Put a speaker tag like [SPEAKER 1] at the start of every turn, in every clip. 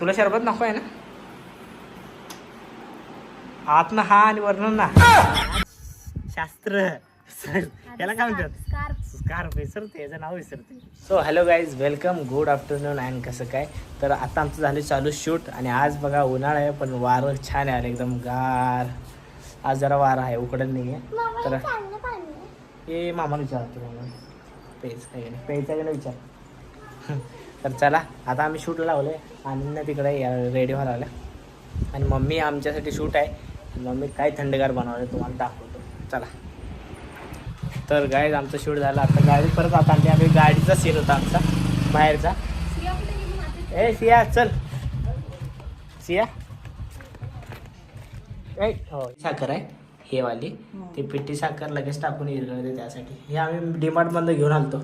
[SPEAKER 1] तुला शरबत नको आहे ना? आतनं हा आणि वर्ण ना. शास्त्र. सर याला काय म्हणतात?
[SPEAKER 2] स्कार्फ
[SPEAKER 1] स्कार्फ विसरते याचं नाव विसरते so hello guys welcome good afternoon and कसं काय? तर आता आमचं झालं चालू शूट आणि आज बघा उन्हाळा आहे पण वारं छान आहे एकदम गार. आज जरा वारा आहे उकडत नाही आहे तर हे मामाला विचारतो मामा. पेज काय पेजचा नाही विचार? तर चला आता आम्ही शूटला लावलं आणि तिकडे रेडी व्हायला आल्या आणि मम्मी आमच्यासाठी शूट आहे. मम्मी काय थंडगार बनवलं तुम्हाला दाखवतो. चला. तर गाईज आमचं शूट झालं. आता गाडी परत आता आमच्या आम्ही गाडीचा सीन होता आमचा बाहेरचा. ए सिया चल. सिया. ए हो साखर आहे. हे वाली. ती पिठी साखर लगेच टाकून इरगळते त्यासाठी. हे आम्ही डिमार्टमधनं घेऊन आलतो.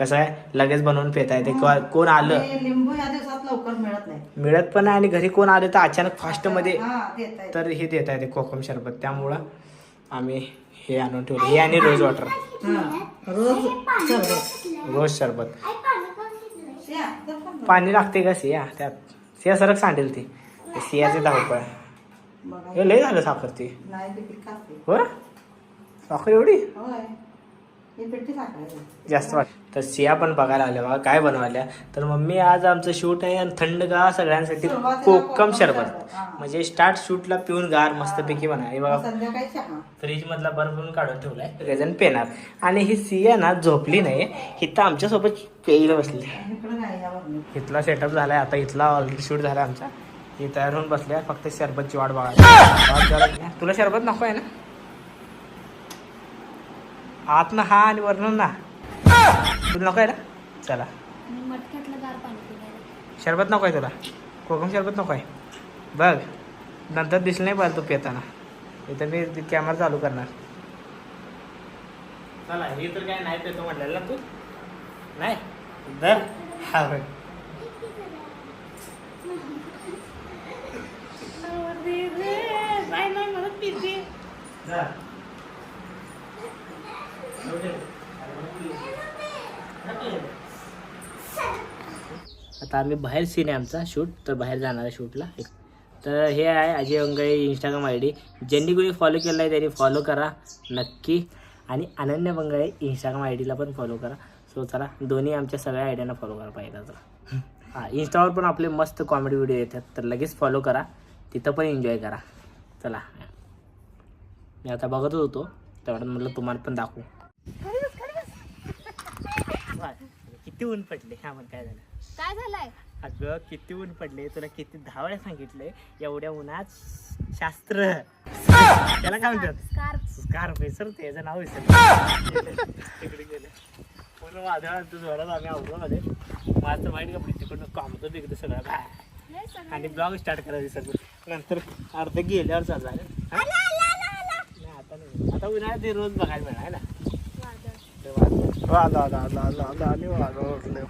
[SPEAKER 1] कसं आहे? लगेच बनवून पेता येते को- कोण आलं?
[SPEAKER 3] हे लिंबू या दिवसात लवकर मिळत नाही.
[SPEAKER 1] मिळत पण नाही आणि घरी कोण आलं तर अचानक फास्टमध्ये
[SPEAKER 3] हा देत आहे
[SPEAKER 1] तर हे देता येते कोकम शरबत. त्यामुळं आम्ही हे आणून ठेवलं. हे आणि रोज वॉटर
[SPEAKER 3] रोज सरबत.
[SPEAKER 1] रोज शरबत.
[SPEAKER 3] या, तर पण
[SPEAKER 1] पाणी लागते का सिया? त्यात. सिया सरक सांडेल ती. ते सियाचे धावपळ
[SPEAKER 3] बघा.
[SPEAKER 1] हे लय झालं साखर ती.
[SPEAKER 3] नाही ते.
[SPEAKER 1] हो साखर एवढी?
[SPEAKER 3] होय. हे
[SPEAKER 1] जास्त वाट. तर सिया पण बघायला आल्या बघा काय बनवाल्या तर मम्मी आज आमचं शूट आहे आणि थंड गार सगळ्यांसाठी कोकम शरबत. म्हणजे स्टार्ट शूटला पिऊन गार मस्तपैकी बनवा. हे बघा. फ्रीज मधला बर्फ काढून ठेवलाय. सगळेजण पेणार. आणि ही सिया ना झोपली नाही. हिथं आमच्यासोबत पेईला बसली. इथला सेटअप झालाय. आता इथला ऑलरेडी शूट झाला आमचा. ही तयार होऊन बसल्या. फक्त शरबतची वाट बघा तुला शरबत नको आहे ना? आतनं हा आणि वर्ण ना. तुला नको आहे ना? चला. शरबत नको आहे तुला. कोकम शरबत नको आहे. बघ नंतर दिसलं नाही पाहिजे तू पेताना. इथं मी कॅमेरा चालू करणार. चला हे तर काय नाही पेतो म्हटलेलं ना तू? नाही? दर हा बघ.
[SPEAKER 2] नाही नाही मला पिते.
[SPEAKER 1] जा. आता आम्ही बाहेर सीन आहे आमचा शूट तर बाहेर जाणार आहे शूटला तर हे आहे Ajay Angale Instagram I D ज्यांनी कोणी फॉलो केलं आहे त्यांनी फॉलो करा नक्की. आणि अनन्य बंगळे इंस्टाग्राम आय डीला पण फॉलो करा. सो चला दोन्ही आमच्या सगळ्या आयडियांना फॉलो करा पाहिजे तर. हां इंस्टावर पण आपले मस्त कॉमेडी व्हिडिओ येतात तर लगेच फॉलो करा. तिथं पण एन्जॉय करा. चला. मी आता बघतच होतो तेवढ्यात म्हटलं तुम्हाला पण दाखवू. किती ऊन पडले? हा मग काय झालं?
[SPEAKER 2] काय झालंय?
[SPEAKER 1] अगं किती ऊन पडले? तुला किती दहा वेळा सांगितलंय एवढ्या उन्हात शास्त्र. त्याला काय म्हणतात?
[SPEAKER 2] स्कार्फ
[SPEAKER 1] विसरते याचं नाव विसरते तिकडे गेले पूर्ण वादळात जोरात आम्ही आवडमध्ये माझं माहिती का तिकडनं कामतं बिगतं सगळं. काय? आणि ब्लॉग स्टार्ट करायला विसरलो. नंतर अर्ध गेल्यावर चालू झालं? नाही आता नाही. आता उन्हाळ्यात हे रोज बघायला मिळणार ना?
[SPEAKER 2] वादळ.
[SPEAKER 1] ते वादळ. वादळ, आलं, आलं, आलं, आलं, आणि वादळ उठलं.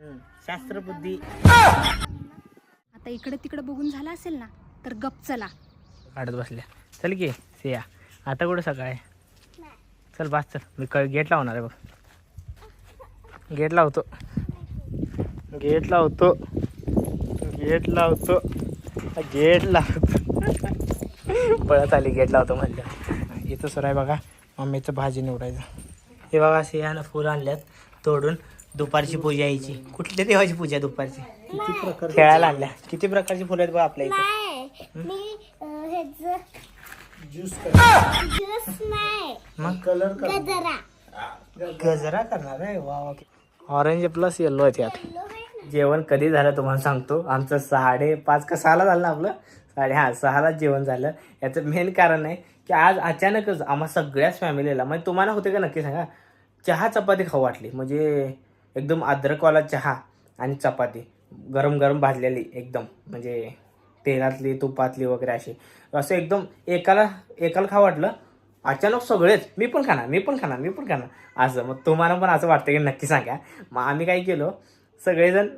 [SPEAKER 1] हम्म, शास्त्रबुद्धी
[SPEAKER 2] आता इकडे तिकडे बघून झालं असेल ना तर गप चला.
[SPEAKER 1] काढत बसल्या. चल की सिया आता कुठं सकाळ? आहे चल बस चल. मी क गेट लावणार आहे बघ. गेट लावतो. गेट लावतो. गेट लावतो. गेट लावतो. पळत आली गेट लावतो म्हणलं. इथं सर आहे बघा मम्मीचं भाजी निवडायचं. हे बघा सियानं फुलं आणल्यात तोडून दुपारची पूजा यायची. कुठल्या देवाची पूजा आहे दुपारची? किती प्रकार खेळायला आणल्या. किती प्रकारची फुलं आहेत बघा आपल्या इथे. मग? कलर
[SPEAKER 4] गजरा.
[SPEAKER 1] गजरा करणार आहे वा ऑरेंज प्लस येल्लो आहे त्यात जेवण कधी झालं तुम्हाला सांगतो. आमचं साडेपाच का सहाला झालं ना आपलं? साडे हां सहालाच जेवण झालं. याचं मेन कारण आहे की आज अचानकच आम्हा सगळ्याच फॅमिलीला म्हणजे तुम्हाला होते का नक्की सांगा? चहा चपाती खाऊ वाटली. म्हणजे एकदम अद्रकवाला चहा आणि चपाती. गरम गरम भाजलेली एकदम. म्हणजे तेलातली तुपातली वगैरे अशी. असं एकदम एकाला एकाला खाऊ वाटलं. अचानक सगळेच मी पण खाणार मी पण खाणार मी पण खाणार. असं. मग तुम्हाला पण असं वाटतं की नक्की सांगा. मग आम्ही काय केलं? सगळेजण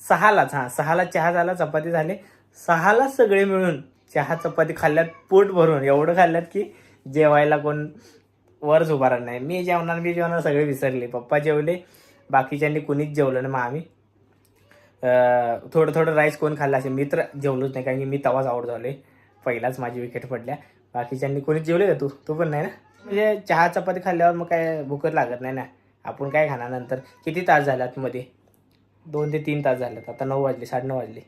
[SPEAKER 1] सहालाच हां सहाला चहा झाला चपाती झाले. सहाला सगळे मिळून चहा चपाती खाल्ल्यात पोट भरून. एवढं खाल्ल्यात की जेवायला कोण वरच उभारणार नाही. मी जेवणार मी जेवणार सगळे विसरले. पप्पा जेवले बाकीच्यांनी कुणीच जेवलं ना मग आम्ही थोडं थोडं राईस कोण खाल्ला असेल मी तर जेवलोच नाही कारण की मी तवाच आउट झालोय. पहिलाच माझी विकेट पडल्या. बाकीच्यांनी कोणीच जेवले का तू? तू पण नाही ना? म्हणजे चहा चपाती खाल्ल्यावर मग काय भूकच लागत नाही ना? आपण काय खाणार नंतर? किती तास झाल्यात मध्ये दोन ते तीन तास झालेत. आता नऊ वाजले साडेनऊ वाजले.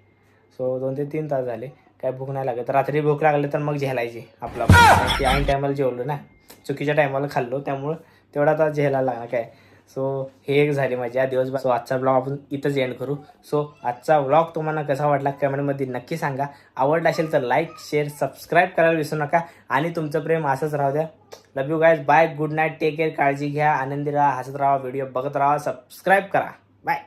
[SPEAKER 1] सो दोन ते तीन तास झाले. काय भूक नाही लागत. रात्री भूक लागली तर मग झेलायची आपला. की ऐन टायमाला जेवलो ना. चुकीच्या टायमाला खाल्लो. त्यामुळं तेवढा तास झेलायला लागणार काय. सो हे एक झाले माझे या दिवसभर. सो आजचा ब्लॉग आपण इथंच एंड करू. सो आजचा ब्लॉग तुम्हाला कसा वाटला कमेंटमध्ये नक्की सांगा. आवडला असेल तर लाईक शेअर सबस्क्राईब करायला विसरू नका. आणि तुमचं प्रेम असंच राहू द्या. Love you guys bye good night take care काळजी घ्या. आनंदी राहा. हसत राहा. व्हिडिओ बघत राहा. सबस्क्राईब करा. बाय